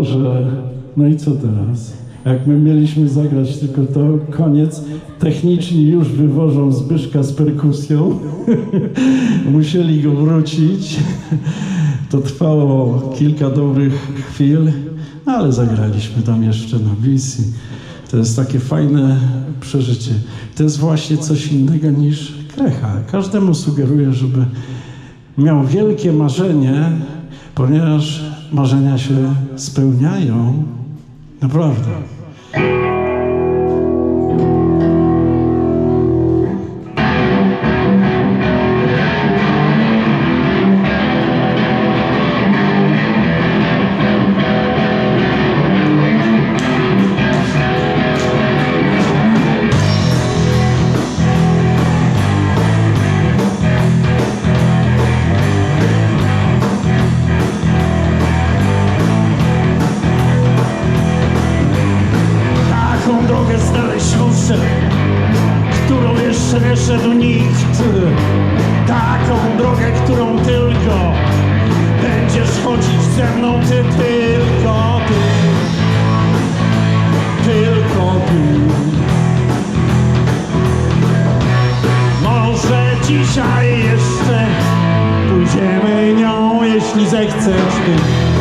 że no i co teraz? Jak my mieliśmy zagrać tylko to, koniec, techniczni już wywożą Zbyszka z perkusją, musieli go wrócić. To trwało kilka dobrych chwil, ale zagraliśmy tam jeszcze na bis i to jest takie fajne przeżycie. To jest właśnie coś innego niż krecha. Każdemu sugeruję, żeby miał wielkie marzenie, ponieważ marzenia się spełniają. Naprawdę. Którą jeszcze nie szedł nikt. Taką drogę, którą tylko będziesz chodzić ze mną, ty tylko ty. Tylko ty. Może dzisiaj jeszcze pójdziemy nią, jeśli zechcesz ty.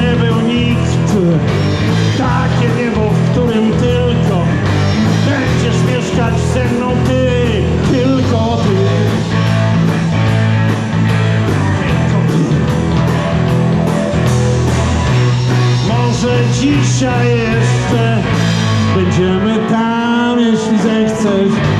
Nie był nikt. Takie niebo, w którym tylko będziesz mieszkać ze mną ty, tylko ty. Tylko ty. Może dzisiaj jeszcze będziemy tam, jeśli zechcesz.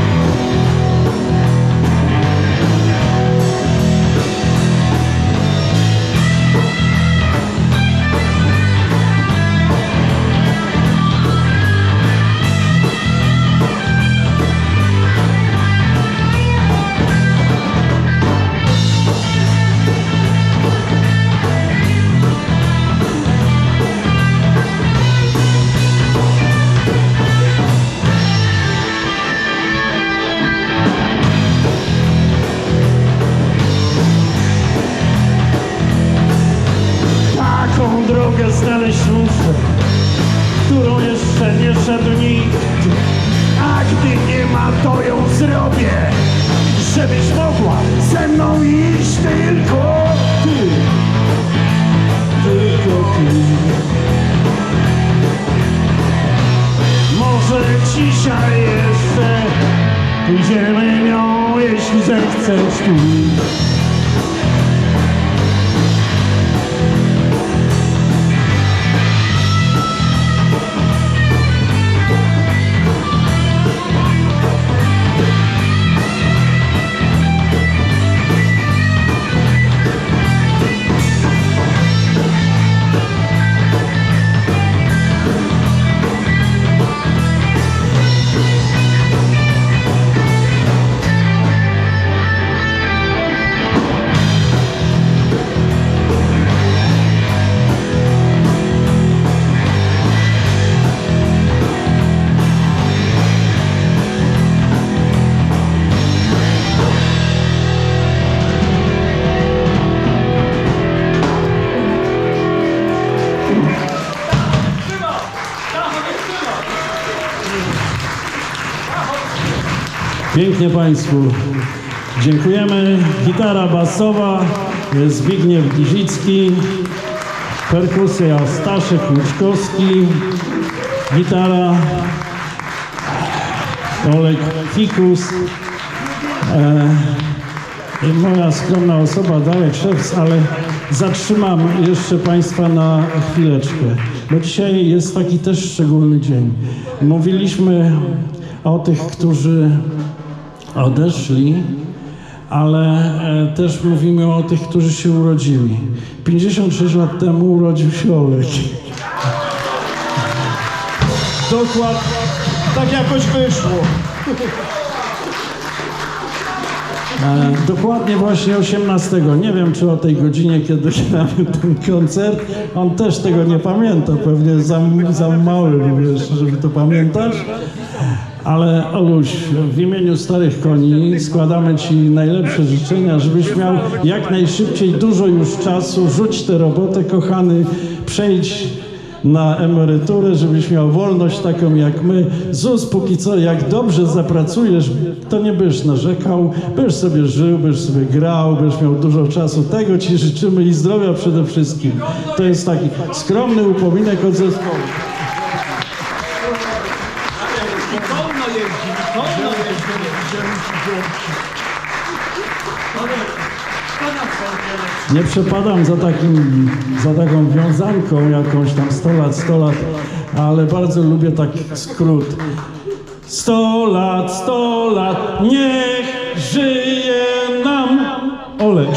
Którą jeszcze nie szedł nikt. A gdy nie ma, to ją zrobię, żebyś mogła ze mną iść tylko ty. Tylko ty. Może dzisiaj jeszcze pójdziemy nią, jeśli zechcesz tu. Pięknie Państwu dziękujemy. Gitara basowa Zbigniew Gizicki, perkusja Staszek Łuczkowski, gitara Olek Fikus, e, moja skromna osoba Darek Szewc, ale zatrzymam jeszcze Państwa na chwileczkę, bo dzisiaj jest taki też szczególny dzień. Mówiliśmy o tych, którzy odeszli, ale e, też mówimy o tych, którzy się urodzili. 56 lat temu urodził się Olek. Dokład, tak jakoś wyszło. E, Dokładnie właśnie 18. Nie wiem, czy o tej godzinie, kiedy gramy ten koncert. On też tego nie pamięta, pewnie za, za mały, wiesz, żeby to pamiętać. Ale Oluś, w imieniu Starych Koni składamy Ci najlepsze życzenia, żebyś miał jak najszybciej dużo już czasu, rzuć tę robotę, kochany, przejdź na emeryturę, żebyś miał wolność taką jak my. ZUS póki co, jak dobrze zapracujesz, to nie będziesz narzekał, będziesz sobie żył, będziesz sobie grał, będziesz miał dużo czasu. Tego Ci życzymy i zdrowia przede wszystkim. To jest taki skromny upominek od zespołu. I wolno jeździ, i wolno jeździ. Nie przepadam za, takim, za taką wiązanką jakąś tam 100 lat, 100 lat, ale bardzo lubię taki skrót. 100 lat, 100 lat, niech żyje nam Olek.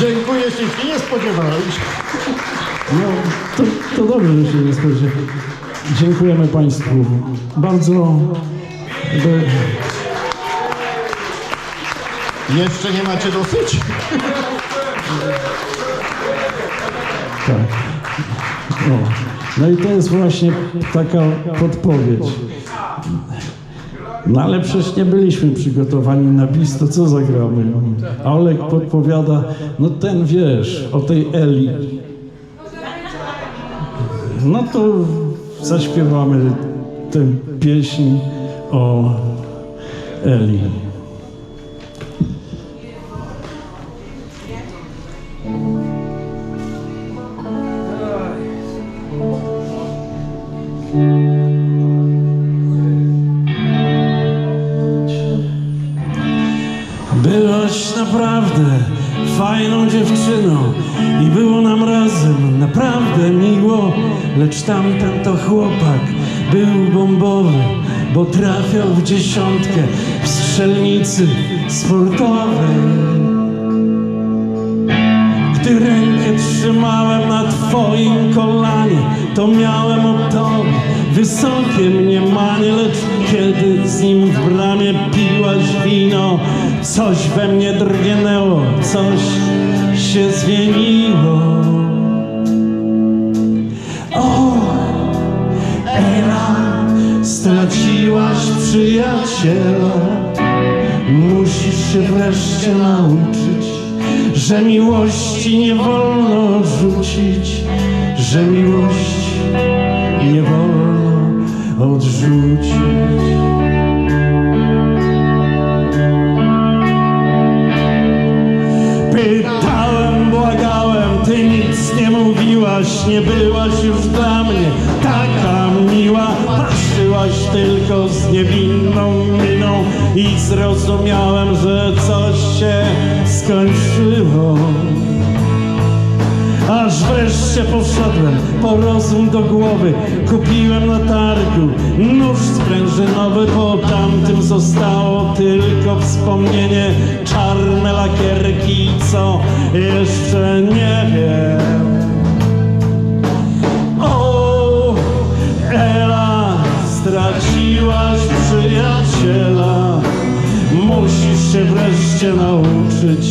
Dziękuję, się nie spodziewałeś. No, to, to dobrze, że się nie spodziewa. Dziękujemy Państwu bardzo. Jeszcze nie macie dosyć? Tak. O. No i to jest właśnie taka podpowiedź. No ale przecież nie byliśmy przygotowani na bis, to co zagramy? A Olek podpowiada, no ten wiesz, o tej Eli. No to zaśpiewamy tę pieśń o Eli. Byłaś naprawdę fajną dziewczyną i było nam razem naprawdę miło, lecz tamten to chłopak był bombowy, bo trafiał w dziesiątkę w strzelnicy sportowej. Gdy rękę trzymałem na twoim kolanie, to miałem o tobie wysokie mniemanie, lecz kiedy z nim w bramie piłaś wino, coś we mnie drgnęło, coś się zmieniło. Straciłaś przyjaciela. Musisz się wreszcie nauczyć, że miłości nie wolno odrzucić, że miłości nie wolno odrzucić. Pytałem, błagałem, ty nic nie mówiłaś, nie byłaś już miła. Patrzyłaś tylko z niewinną miną i zrozumiałem, że coś się skończyło. Aż wreszcie poszedłem po rozum do głowy. Kupiłem na targu nóż sprężynowy. Po tamtym zostało tylko wspomnienie. Czarne lakierki, co jeszcze nie wiem straciłaś przyjaciela Musisz się wreszcie nauczyć,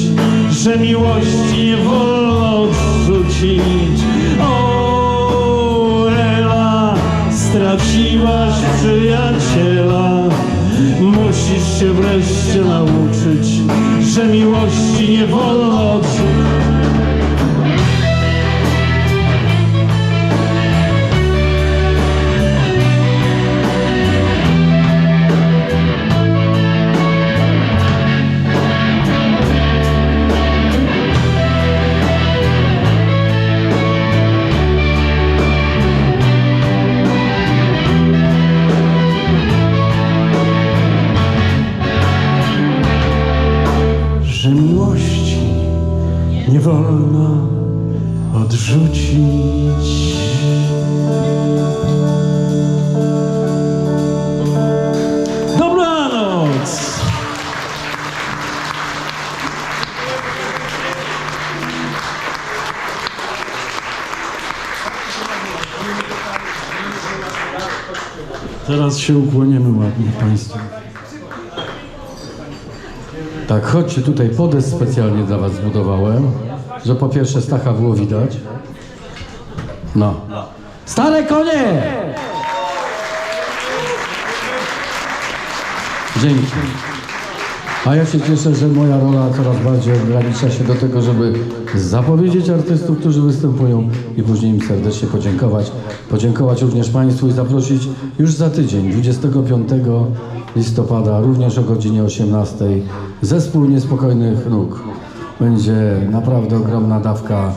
że miłości nie wolno odrzucić. O, Ela, straciłaś przyjaciela. Musisz się wreszcie nauczyć, że miłości nie wolno odrzucić. Wolno odrzucić. Dobranoc! Teraz się ukłoniemy ładnie Państwu. Tak, chodźcie tutaj, podest specjalnie dla was zbudowałem, że po pierwsze Stacha było widać. No. Stare konie! Dzięki. A ja się cieszę, że moja rola coraz bardziej ogranicza się do tego, żeby zapowiedzieć artystów, którzy występują i później im serdecznie podziękować. Podziękować również Państwu i zaprosić już za tydzień, 25 listopada, również o godzinie 18, zespół Niespokojnych Nóg. Będzie naprawdę ogromna dawka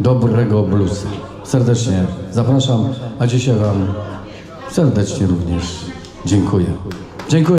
dobrego bluesa. Serdecznie zapraszam, a dzisiaj Wam serdecznie również dziękuję. Dziękuję.